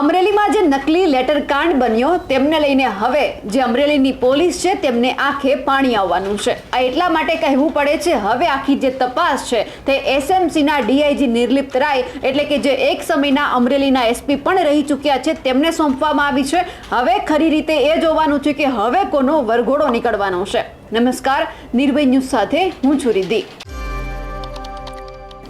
અમરેલીમાં જે નકલી લેટર કાંડ બન્યો તેમને લઈને હવે જે અમરેલીની પોલીસ છે તેમને આંખે પાણી આવવાનું છે. આ એટલા માટે કહેવું પડે છે, હવે આખી જે તપાસ છે તે એસએમસીના ડીઆઈજી નિર્લિપ્ત રાય એટલે કે જે એક સમયના અમરેલીના એસપી પણ રહી ચૂક્યા છે તેમને સોંપવામાં આવી છે. હવે ખરી રીતે એ જોવાનું છે કે હવે કોનો વરઘોડો નીકળવાનો છે. નમસ્કાર, નિર્ભય ન્યૂઝ સાથે હું છું રિદ્ધિ.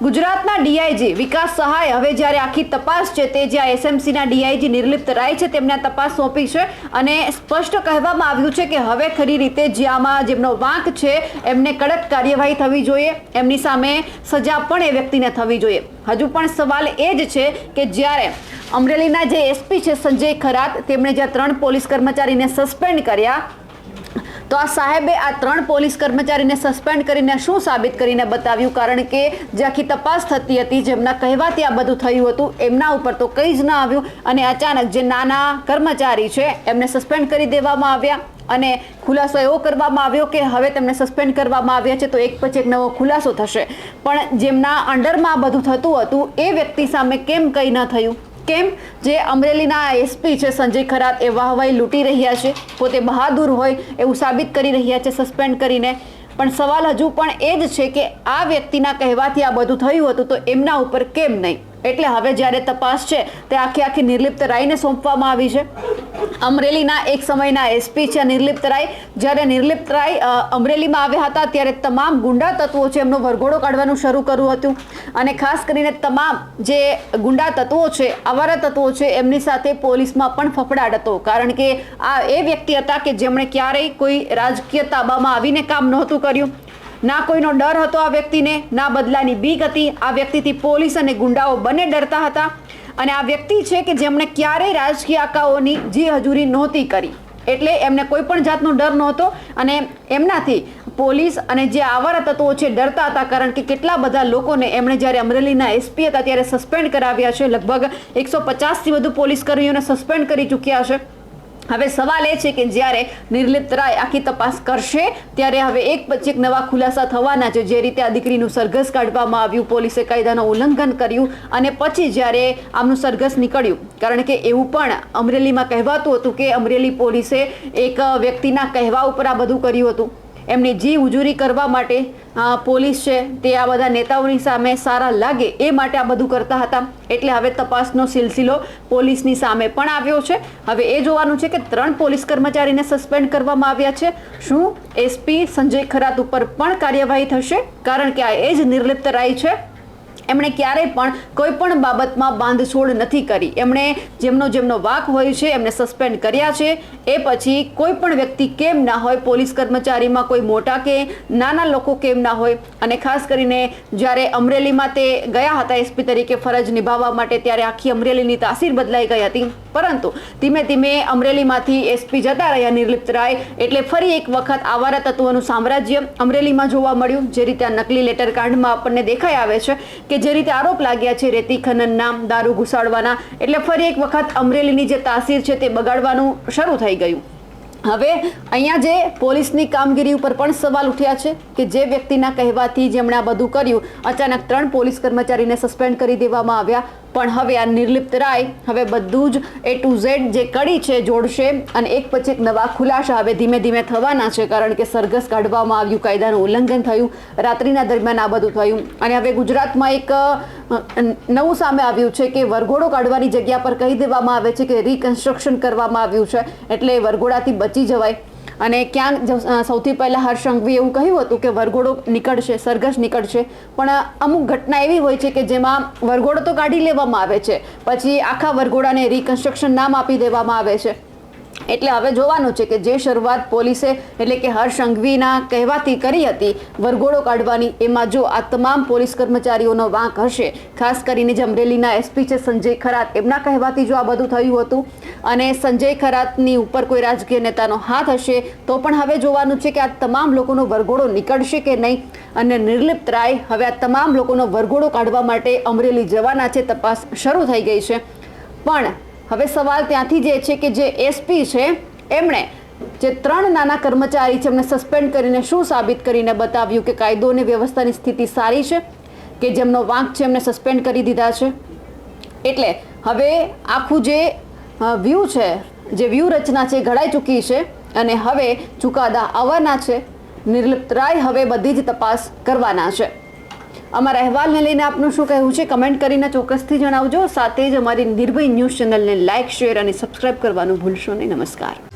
ગુજરાતના ડીઆઈજી વિકાસ સહાય, હવે જ્યારે આખી તપાસ છે, તે જ્યાં એસએમસીના ડીઆઈજી નિર્લિપ્ત રાય છે તેમને તપાસ સોંપી છે અને સ્પષ્ટ કહેવામાં આવ્યું છે કે હવે ખરી રીતે જે આમાં જેમનો વાંક છે, એમને કડક કાર્યવાહી થવી જોઈએ, એમની સામે સજા પણ એ વ્યક્તિને થવી જોઈએ. હજુ પણ સવાલ એ જ છે કે જ્યારે અમરેલીના જે એસપી છે, સંજય ખરાત, તેમણે જ્યાં ત્રણ પોલીસ કર્મચારીને સસ્પેન્ડ કર્યા તો આ સાહેબે આ ત્રણ પોલીસ કર્મચારીને સસ્પેન્ડ કરીને શું સાબિત કરીને બતાવ્યું? કારણ કે જે આખી તપાસ થતી હતી, જેમના કહેવાથી આ બધું થયું હતું, એમના ઉપર તો કંઈ જ ન આવ્યું. અને અચાનક જે નાના કર્મચારી છે, એમને સસ્પેન્ડ કરી દેવામાં આવ્યા. અને ખુલાસો એવો કરવામાં આવ્યો કે હવે તેમને સસ્પેન્ડ કરવામાં આવ્યા છે, તો એક પછી એક નવો ખુલાસો થશે. પણ જેમના અંડરમાં આ બધું થતું હતું, એ વ્યક્તિ સામે કેમ કંઈ ન થયું? કેમ? જે અમરેલીના એસપી છે સંજય ખરાત, એ વાહવાહી લૂંટી રહ્યા છે. પોતે બહાદુર હોય એવું સાબિત કરી રહ્યા છે સસ્પેન્ડ કરીને. પણ સવાલ હજુ પણ એ જ છે કે આ વ્યક્તિના કહેવાથી આ બધું થયું હતું તો એમના ઉપર કેમ નહીં? એટલે હવે જ્યારે તપાસ છે, તે આખી આખી નિર્લિપ્ત રાયને સોંપવામાં આવી છે. અમરેલીના એક સમયના એસપી છે, નિર્લિપ્ત રાય. જ્યારે નિર્લિપ્ત રાય અમરેલીમાં આવ્યા હતા, ત્યારે તમામ ગુંડા તત્વો છે, એમનો વરઘોડો કાઢવાનું શરૂ કર્યું હતું. અને ખાસ કરીને તમામ જે ગુંડા તત્વો છે, આવારા તત્વો છે, એમની સાથે પોલીસમાં પણ ફફડાટ હતો. કારણ કે આ એ વ્યક્તિ હતા કે જેમણે ક્યારેય કોઈ રાજકીય તાબામાં આવીને કામ નહોતું કર્યું. ના કોઈનો ડર હતો આ વ્યક્તિને, ના બદલાની બીક હતી. આ વ્યક્તિથી પોલીસ અને ગુંડાઓ બંને ડરતા હતા. અને આ વ્યક્તિ છે કે જેમણે ક્યારેય રાજકીય આકાઓની જી હજુરી નહોતી કરી. એટલે એમને કોઈ પણ જાતનો ડર નહોતો અને એમનાથી પોલીસ અને જે આવારા તત્વો છે ડરતા હતા કારણ કે કેટલા બધા લોકોને એમણે જ્યારે અમરેલીના એસપી હતા ત્યારે સસ્પેન્ડ કરાવ્યા છે. લગભગ એકસો પચાસથી વધુ પોલીસ કર્મીઓને સસ્પેન્ડ કરી ચૂક્યા છે. હવે સવાલ એ છે કે જ્યારે નિર્લિપ્ત રાય આખી તપાસ કરશે, ત્યારે હવે એક પછી એક નવા ખુલાસા થવાના છે. જે રીતે આ દીકરીનું સરઘસ કાઢવામાં આવ્યું, પોલીસે કાયદાનું ઉલ્લંઘન કર્યું અને પછી જ્યારે આમનું સરઘસ નીકળ્યું. કારણ કે એવું પણ અમરેલીમાં કહેવાતું હતું કે અમરેલી પોલીસે એક વ્યક્તિના કહેવા ઉપર આ બધું કર્યું હતું. એમની જી ઉજૂરી કરવા માટે પોલીસ છે, તે આ બધા નેતાઓની સામે સારા લાગે એ માટે આ બધું કરતા હતા. એટલે હવે તપાસનો સિલસિલો પોલીસની સામે પણ આવ્યો છે. હવે એ જોવાનું છે કે ત્રણ પોલીસ કર્મચારીને સસ્પેન્ડ કરવામાં આવ્યા છે. શું એસપી સંજય ખરાત ઉપર પણ કાર્યવાહી થશે? કારણ કે આ એ જ નિર્લિપ્ત રાય છે. એમણે ક્યારેય પણ કોઈ પણ બાબતમાં બાંધછોડ નથી કરી. એમણે જેમનો જેમનો વાક હોય છે, એમને સસ્પેન્ડ કર્યા છે. એ પછી કોઈ પણ વ્યક્તિ કેમ ના હોય, પોલીસ કર્મચારીમાં કોઈ મોટા કે નાના લોકો કેમ ના હોય, અને ખાસ કરીને જ્યારે અમરેલીમાં તે ગયા હતા, એસપી તરીકે ફરજ નિભાવવા માટે, ત્યારે આખી અમરેલીની તાસીર બદલાઈ ગઈ હતી. પરંતુ ધીમે ધીમે અમરેલીમાંથી એસપી જતા રહ્યા નિર્લિપ્ત રાય, એટલે ફરી એક વખત આવારા તત્વોનું સામ્રાજ્ય અમરેલીમાં જોવા મળ્યું, જે રીતે આ નકલી લેટર કાંડમાં આપણને દેખાઈ આવે છે કે જે રીતે આરોપ લાગ્યા છે, રેતી ખનનના દારૂ ઘુસાડવાના, એટલે ફરી એક વખત અમરેલીની જે તાસીર છે તે બગાડવાનું શરૂ થઈ ગયું. હવે અહીંયા જે પોલીસની કામગીરી ઉપર પણ સવાલ ઉઠ્યા છે કે જે વ્યક્તિના કહેવાથી જેમણે આ બધું કર્યું, અચાનક ત્રણ પોલીસ કર્મચારીને સસ્પેન્ડ કરી દેવામાં આવ્યા. પણ હવે આ નિર્લિપ્ત રાય હવે બધું જ એ ટુ ઝેડ જે કડી છે જોડશે અને એક પછી એક નવા ખુલાસા હવે ધીમે ધીમે થવાના છે કારણ કે સરઘસ કાઢવામાં આવ્યું, કાયદાનું ઉલ્લંઘન થયું, રાત્રિના દરમિયાન આ બધું થયું. અને હવે ગુજરાતમાં એક નવું સામે આવ્યું છે કે વરઘોડો કાઢવાની જગ્યા પર કહી દેવામાં આવે છે કે રિકન્સ્ટ્રક્શન કરવામાં આવ્યું છે. એટલે વરઘોડાથી બચી જવાય. અને ક્યાંક સૌથી પહેલાં હર્ષ સંઘવી એવું કહ્યું હતું કે વરઘોડો નીકળશે, સરઘસ નીકળશે. પણ અમુક ઘટના એવી હોય છે કે જેમાં વરઘોડો તો કાઢી લેવામાં આવે છે, પછી આખા વરઘોડાને રિકન્સ્ટ્રક્શન નામ આપી દેવામાં આવે છે. એટલે હવે જોવાનું છે કે જે શરૂઆત પોલીસે, એટલે કે હર્ષ સંઘવીના કહેવાથી કરી હતી, વરઘોડો કાઢવાની, એમાં જો આ તમામ પોલીસ કર્મચારીઓનો વાંક હશે, ખાસ કરીને જે અમરેલીના એસપી છે સંજય ખરાત, એમના કહેવાથી જો આ બધું થયું હતું અને સંજય ખરાતની ઉપર કોઈ રાજકીય નેતાનો હાથ હશે, તો પણ હવે જોવાનું છે કે આ તમામ લોકોનો વરઘોડો નીકળશે કે નહીં? અને નિર્લિપ્ત રાય, હવે આ તમામ લોકોનો વરઘોડો કાઢવા માટે અમરેલી જવાના છે, તપાસ શરૂ થઈ ગઈ છે. પણ હવે સવાલ ત્યાંથી જે છે કે જે એસપી છે, એમણે જે ત્રણ નાના કર્મચારી છે, એમને સસ્પેન્ડ કરીને શું સાબિત કરીને બતાવ્યું કે કાયદો અને વ્યવસ્થાની સ્થિતિ સારી છે? કે જેમનો વાંક છે, એમને સસ્પેન્ડ કરી દીધા છે? એટલે હવે આખું જે વ્યૂ છે. જે વ્યૂહ રચના છે ઘડાઈ ચૂકી છે અને હવે ચુકાદા આવવાના છે. નિર્લિપ્તરાય હવે બધી જ તપાસ કરવાના છે. અમારા અહેવાલને લઈને આપનું શું કહેવું છે? કમેન્ટ કરીને ચોક્કસથી જણાવજો. સાથે જ અમારી નિર્ભય ન્યૂઝ ચેનલને લાઇક શેર અને સબસ્ક્રાઇબ કરવાનું ભૂલશો નહીં. નમસ્કાર.